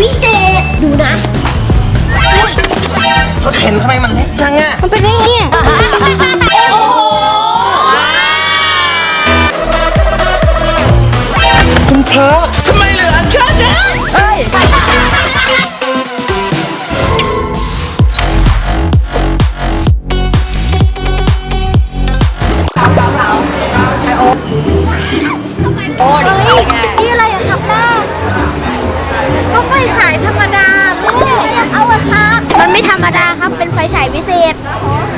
วิเศษ ดูนะรถเข็นทำไมมันเล็กจังอะมันเป็นยังไงอะโอ้โหคุณพระทำไมเหลือแค่นี้เฮ้ยเฮ้ย ก็ไฟฉายธรรมดาลูกอยากเอาอะครับมันไม่ธรรมดาครับ เป็นไฟฉายวิเศษ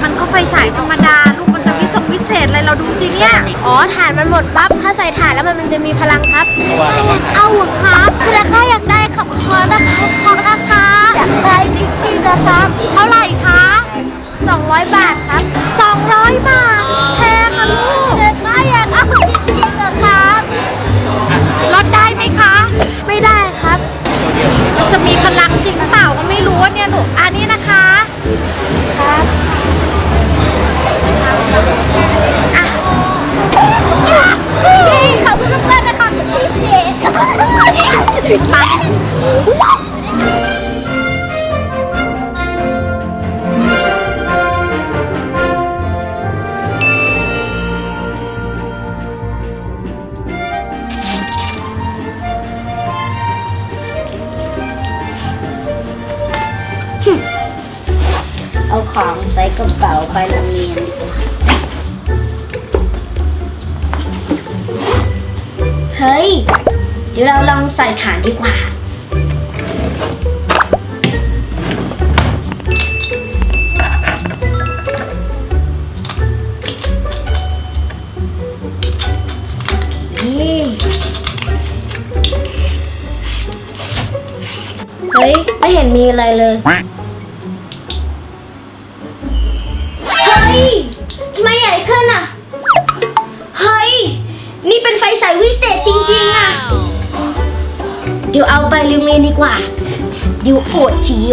มันก็ไฟฉายธรรมดา ลูกมันจะวิทรงวิเศษอะไรเราดูสิเนี่ย อ๋อถ่านมันหมดปั๊บ ถ้าใส่ถ่านแล้วมันมันจะมีพลังครับ เอาอะครับคือราคาอยากได้ครับขอนะครับขอราคาอยากได้จริงๆนะครับเท่าไหร่คะ200 บาทครับ200 บาทแพงอะลูกเด็กก็อยาก เอาของใส่กระเป๋าไปโรงเรียนดีกว่า เฮ้ย ดี๋ยวเราลองใส่ฐานดีกว่านี่เฮ้ย ไม่เห็นมีอะไรเลย ดี๋ยวเอาไปโรงเรียนดีกว่าเดี๋ยวอวดจิโย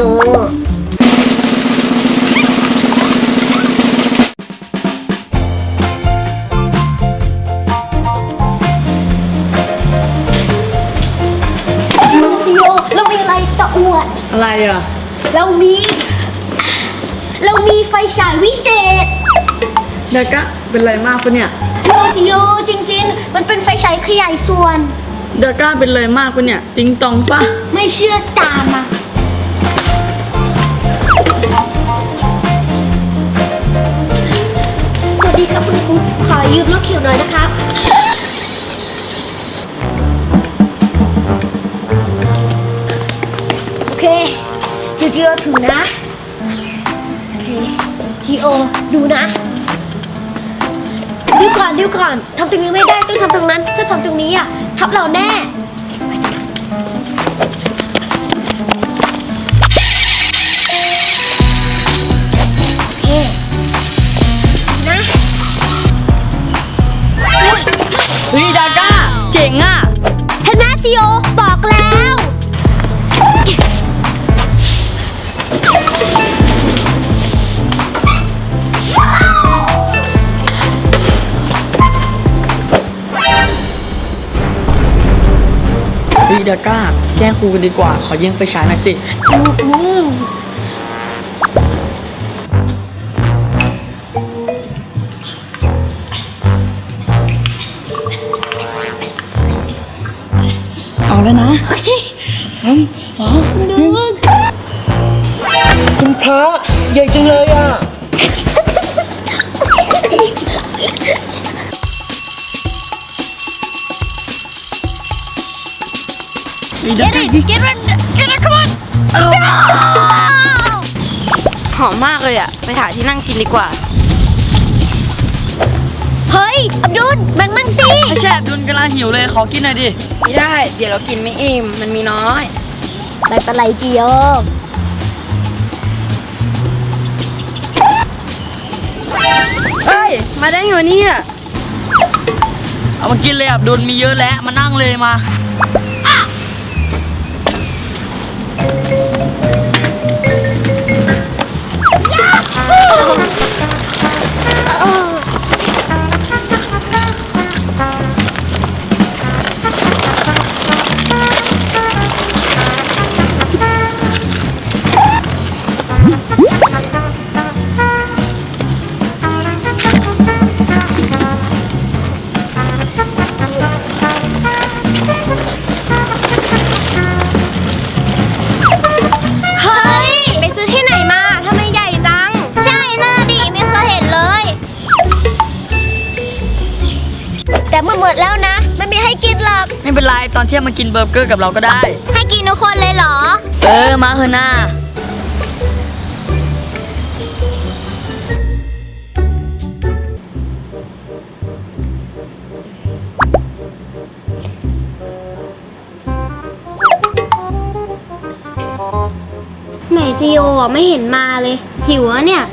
จิโยจิโยเรามีอะไรจะอวด อะไรอะ เรามี เรามีไฟฉายวิเศษ เด็กกะเป็นไรมากปะเนี่ยชิโยชิโยจริง ๆ มันเป็นไฟฉายขยายส่วนเด็กกะเป็นไรมากปะเนี่ย ติงตองปะไม่เชื่อตามมาสวัสดีครับคุณครูขอยืมรถเขียวหน่อยนะครับ โอเคจิโอถึงนะ โอเคจิโอดูนะดูก่อนดูก่อนทำตรงนี้ไม่ได้ต้องทำตรงนั้น ถ้าทำตรงนี้อะ ทับเราแน่ เฮ้ยดาก้า แกล้งครูกันดีกว่า ขอยิงไฟฉายหน่อยสิเอา นั่งกินดีกว่า เฮ้ย อับดุลแบ่งมั่งสิ ไม่ใช่ดุนกำลังหิวเลยขอกินหน่อยดิไม่ได้ เดี๋ยวเรากินไม่อิ่ม มันมีน้อย ไม่เป็นไรจิโอเอ้ย มาได้ไงวะเนี่ย เอามากินเลยอะดุนมีเยอะแล้วมานั่งเลยมา ห ตอนเที่ยงมากินเบอร์เกอร์กับเราก็ได้ ให้กินทุกคนเลยเหรอ เออมาเถอะหน้าไหนจีโออะไม่เห็นมาเลย หิวอะเนี่ย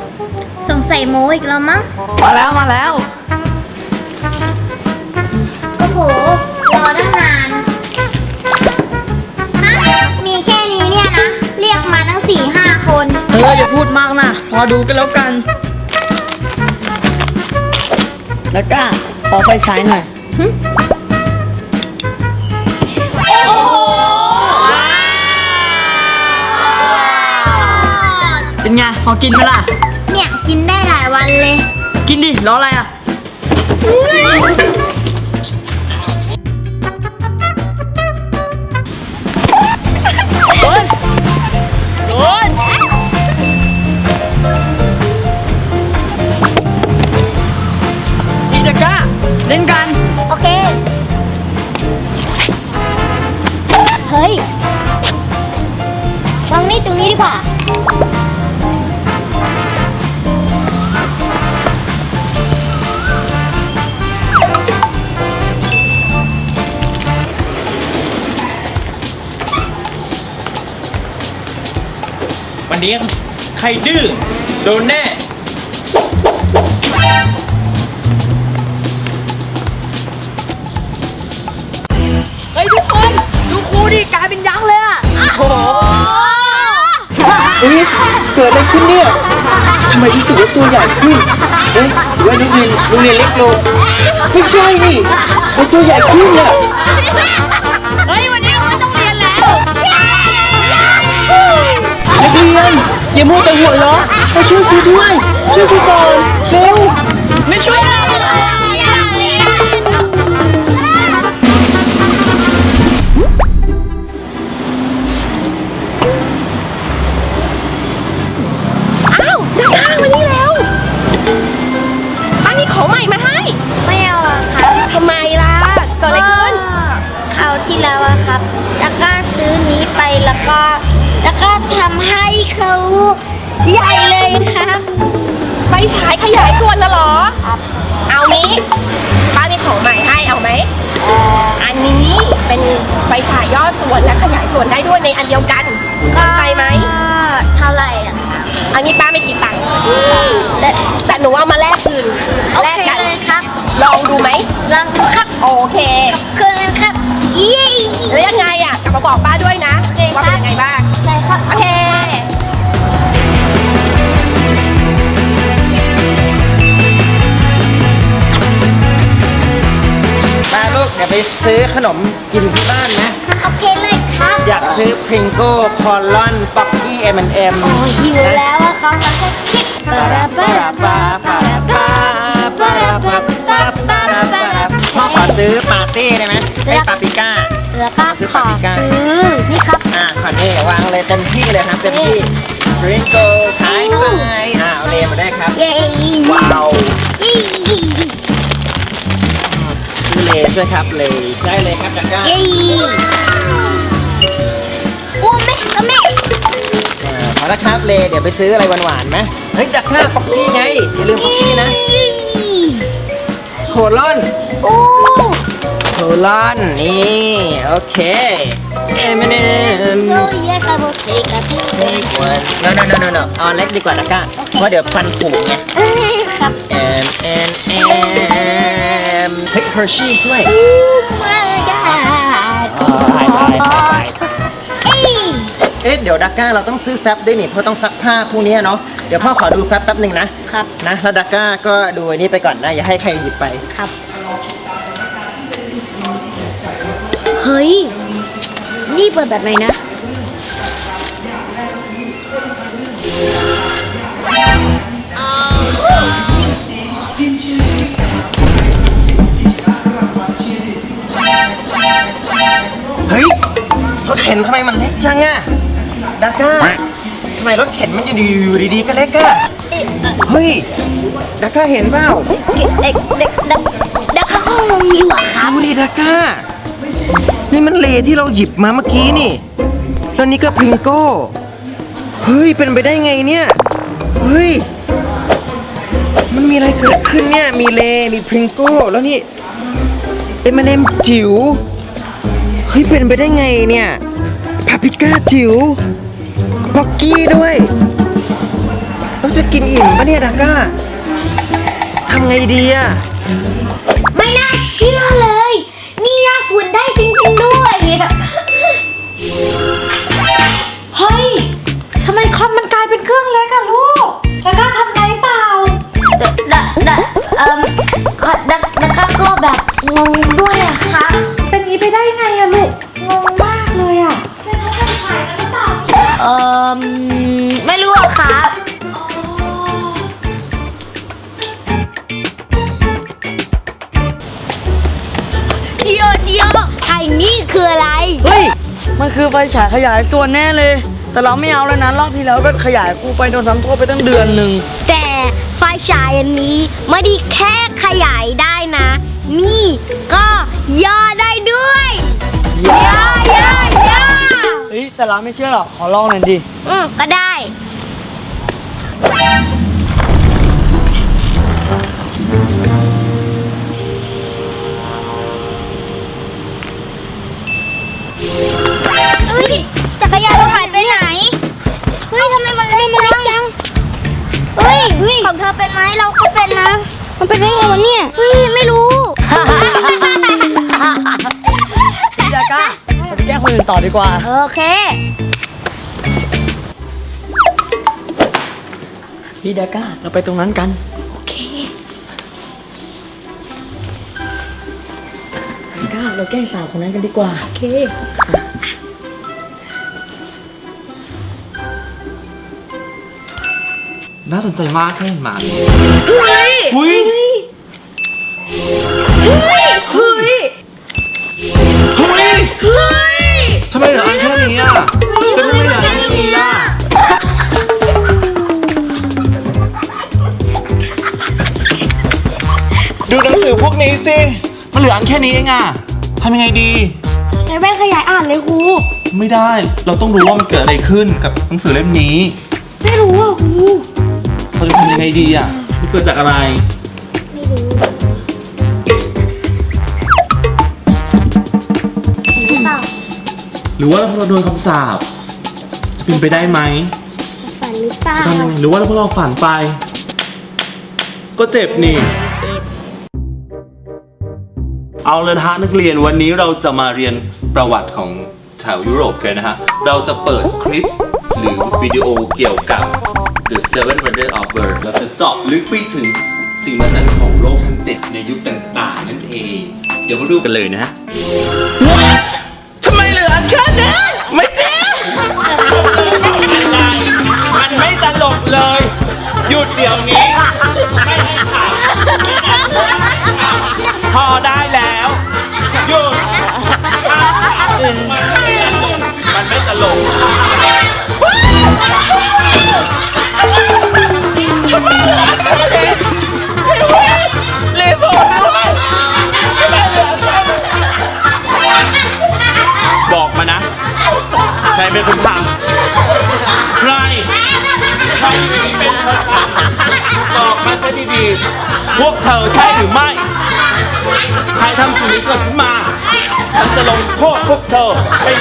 สงสัยโมอีกแล้วมั้ง มาแล้วมาแล้ว อออย่าพูดมากนะรอดูกันแล้วกัน แล้วก็ขอไฟฉายหน่อยเป็นไงพอกินไหมล่ะ เนี่ย กินได้หลายวันเลย กินดิรออะไรอะ นนี้ใครดื้อโดนแน่ เฮ้ยทุกคน ดูครูดิกลายเป็นยักษ์เลยอะโอ้โหเอ๊ะเกิดอะไรขึ้นเนี่ยทำไมรู้สึกว่าตัวใหญ่ขึ้นเอ๊ะหรือว่าโรงเรียนโรงเรียนเล็กลงไม่ใช่นี่มันตัวใหญ่ขึ้นอะ อย่ามัวแต่หัวเราะมาช่วยครูด้วย ช่วยครูก่อนเร็วไม่ช่วยเราอันนี้ของใหม่มาให้ไม่เอาอะครับทำไมล่ะเกิดอะไรขึ้นคราวที่แล้วอะครับ แล้วก็ซื้อนี้ไปแล้วก็ แล้วก็ทำให้เขาใหญ่เลยครับไฟฉายขยายส่วนนะเหรอ ครับเอานี้ป้ามีของใหม่ให้เอาไหมอันนี้เป็นไฟฉายย่อส่วนและขยายส่วนได้ด้วยในอันเดียวกันสนใจไหมเท่าไหร่อะครับอันนี้ป้าไม่คิดตังค์แต่แต่หนูเอามาแลกคืนโอแลกเคกัน เลยครับลองดูไหม ลองดูครับโอเคคืนครับเย้ แล้วยังไงอะกลับมาบอกป้าด้วยนะ มาลูกเดี๋ยวไปซื้อขนมกินที่บ้านนะ โอเคเลยครับอยากซื้อพริงโก้คอลลอนป๊อกกี้เอ็มแอนด์เอ็มโอ้หิวแล้วอะครับแล้วก็คิดปาราปาราปาปาราปาปาราปาปาปาราปาราพ่อขอซื้อปาร์ตี้ได้ไหมไอ้ปาปริก้า แล้วก็ขอซื้อนี่ครับ อ่าขอนี่วางเลยเต็มที่เลยครับเต็มที่พริงโก้ไฮไฟอ่าเอาเลมาได้ครับเย้ว้าว เย้ซื้อเลใช่วยครับเลได้เลยครับจากก้า เย้โอ้แม่ก็แม่อ่าพอแล้วครับเลเดี๋ยวไปซื้ออะไรหวานๆไหมเฮ้ยจากก้าป๊อกกี้ไง อย่าลืมป๊อกกี้นะ โคลอนโอ้โคลอนนี่ โอเคเอ็มเอ็ม so yes I will take a picture นี่ควร no no no no no เอาอันเล็กดีกว่านะก้าเพราะเดี๋ยวฟันผุไง ครับ M N M เฮ้ย Hershey's ด้วย Oh my god อ๋อตายตายตายเอ้ยเอ๊ะเดี๋ยวดักก้าเราต้องซื้อแฟบด้วยนี่เพราะต้องซักผ้าพวกนี้เนาะเดี๋ยวพ่อขอดูแฟบแป๊บหนึ่งนะครับนะแล้วดักก้าก็ดูอันนี้ไปก่อนนะอย่าให้ใครหยิบไป ครับ เฮ้ย นี่เปิดแบบไหนนะ จังอะดักก้าทำไมรถเข็นมันจะอยู่ดีๆก็เล็กอะเฮ้ยดักก้าเห็นเปล่าเด็กเด็กเด็กเด็กเด็กข้างก็งงอยู่อะครับดูดิดาก้า นี่มันเลที่เราหยิบมาเมื่อกี้นี่แล้วนี่ก็พริงโก้เฮ้ยเป็นไปได้ไงเนี่ยเฮ้ยมันมีอะไรเกิดขึ้นเนี่ยมีเลมีพริงโก้แล้วนี่เอ็มเอ็มจิ๋วเฮ้ยเป็นไปได้ไงเนี่ย พาปริก้าจิ๋วบ็อกกี้ด้วยเราจะกินอิ่มปะเนี่ยดาก้าทำไงดีอะไม่น่าเชื่อเลย นี่ย่าฝุ่นได้จริงๆด้วยเนี่ยแบบเฮ้ยทำไมคอมมันกลายเป็นเครื่องเล็กอะลูกแล้วก็ทำไงเปล่าดะดะดะเอ่มขอดะนะครับก็แบบงงด้วยอะครั มไม่รู้อะครับจิโอจิโอไอ้นี่คืออะไร เฮ้ย มันคือไฟฉายขยายส่วนแน่เลย แต่เราไม่เอาแล้วนะ รอบที่แล้วก็ขยายกูไปโดนทำโทษไปตั้งเดือนหนึ่ง แต่ไฟฉายอันนี้ไม่ได้แค่ขยายได้นะ นี่ก็ย่อได้ด้วยย่อย่อย่อเฮ้ย แต่เราไม่เชื่อหรอก ขอลองหน่อยดิ อืมก็ได้ เฮ้ยจักรยานเราหายไปไหน เฮ้ยทำไมมันเล่นมันเล็กจัง เฮ้ย ของเธอเป็นไหมเราก็เป็นนะ มันเป็นได้ไงวะเนี่ย เฮ้ย ไม่รู้ พี่ดาก้า คนอื่นต่อดีกว่า โอเค พี่ดาก้าเราไปตรงนั้นกัน โอเคดาก้าเราแกล้งสาวคนนั้นกันดีกว่า โอเค น่าสนใจมากแค่เห็นหมาเลย เฮ้ย อุ้ย สือพวกนี้สิ มันเหลืออันแค่นี้เองอะทำยังไงดีใช้แว่นขยายอ่านเลยครู ไม่ได้ เราต้องรู้ว่ามันเกิดอะไรขึ้นกับหนังสือเล่มนี้ ไม่รู้อะครู เราจะทำยังไงดีอะมันเกิดจากอะไรหรือว่าเราโดนคำสาปจะเป็นไปได้ไหมฝันหรือเปล่า ทำยังไงหรือว่าพวกเราฝันไป ก็เจ็บนี่ เอาละฮะนักเรียนวันนี้เราจะมาเรียนประวัติของแถวยุโรปกันนะฮะ เราจะเปิดคลิปหรือวิดีโอเกี่ยวกับ The Seven Wonders of the World เราจะเจาะลึกไปถึงสิ่งมหัศจรรย์ของโลกทั้งเจ็ดในยุคต่างๆ นั่นเอง เดี๋ยวมาดูกันเลยนะฮะ What ทำไมเหลืออันแค่นี้ไม่จริงอะไรมันไม่ตลกเลย หยุดเดี๋ยวนี้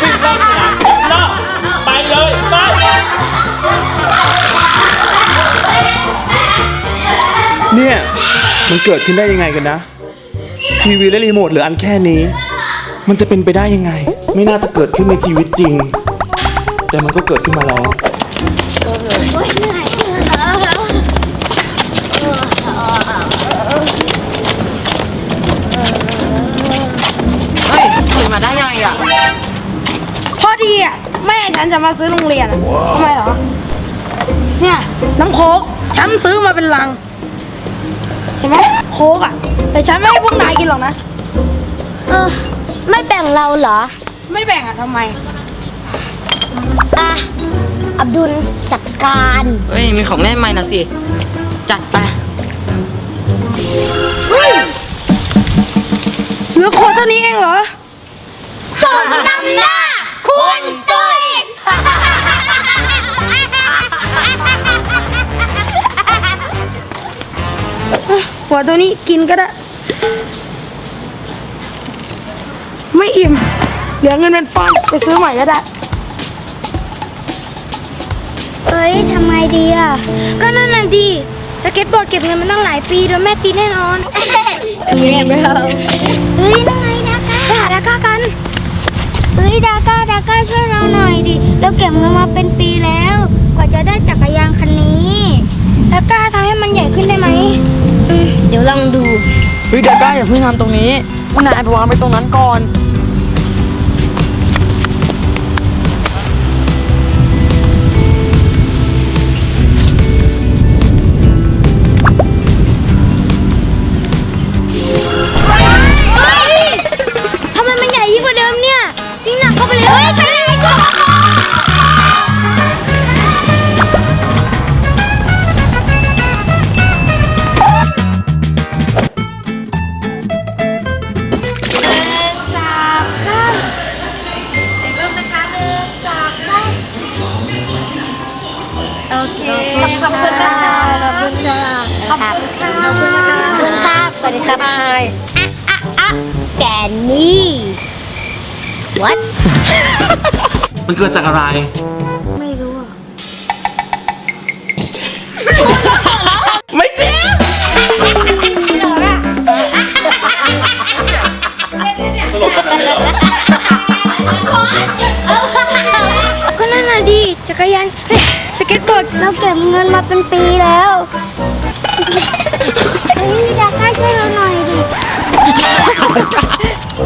วิ่งรอบสนามรอบไปเลยไปเนี่ยมันเกิดขึ้นได้ยังไงกันนะ ทีวีและรีโมทเหลืออันแค่นี้ มันจะเป็นไปได้ยังไง ไม่น่าจะเกิดขึ้นในชีวิตจริง แต่มันก็เกิดขึ้นมาแล้วเฮ้ยถึงมาได้ไงอะ พอดีอะแม่ฉันจะมาซื้อโรงเรียนอะทำไมเหรอ เนี่ยน้ำโค้กฉันซื้อมาเป็นลัง เห็นไหมโค้กอะแต่ฉันไม่ให้พวกนายกินหรอกนะ เออ ไม่แบ่งเราเหรอ ไม่แบ่งอะทำไม อะ อับดุลจัดการ เฮ้ย มีของเล่นใหม่นะสิ จัดไปเฮ้ยท่านี้เองเหรอสมน้ำหน้า คุณตุ้ยหัวตัวนี้กินก็ได้ ไม่อิ่ม เหลือเงินเป็นฟอนไปซื้อใหม่ก็ได้ เอ้ยทำไงดีอะ ก็นั่นน่ะดี สเก็ตบอร์ดเก็บเงินมาตั้งหลายปี โดนแม่ตีแน่นอนเงียบไปเถอะเฮ้ยนั่งไงดาก้าไปหาดาก้ากัน เฮ้ยดาก้า ดาก้าช่วยเราหน่อยดิเราเก็บเงินมาเป็นปีแล้ว กว่าจะได้จักรยานคันนี้ดาก้าทำให้มันใหญ่ขึ้นได้ไหมอืมเดี๋ยวลองดู เฮ้ยดาก้าอย่าเพิ่งทำตรงนี้นายไปวางไปตรงนั้นก่อน แกนนี่ what มันเกิดจากอะไร ไม่รู้อะไม่จริงก็นั่นน่ะดีจักรยานเฮ้ยสเก็ตบอร์ดเราเก็บเงินมาเป็นปีแล้วเฮ้ยดาก้าช่วยเราหน่อยดิ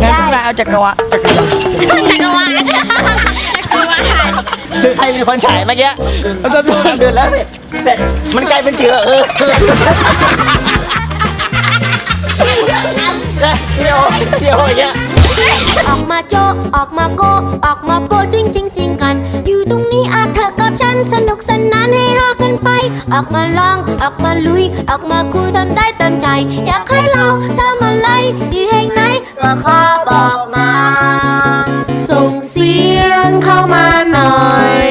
งั้นพวกนายเอาจักรวาลจักรยานจักรวาลจักรวาลคือใครเป็นคนฉายเมื่อกี้มันจะเดือนแล้วเสร็จเสร็จมันกลายเป็นเจือเออเดียวเดียวอย่างเงี้ยออกมาโจออกมาโกออกมาโปจริงจริงสิงกัน อยู่ตรงนี้อาเธอกับฉันสนุกสนานให้ฮากัน ไป ออกมาลอง ออกมาลุย ออกมาคู่ทำได้เต็มใจ อยากให้เราทำอะไรที่แห่งไหนก็ขอบอกมา ส่งเสียงเข้ามาหน่อย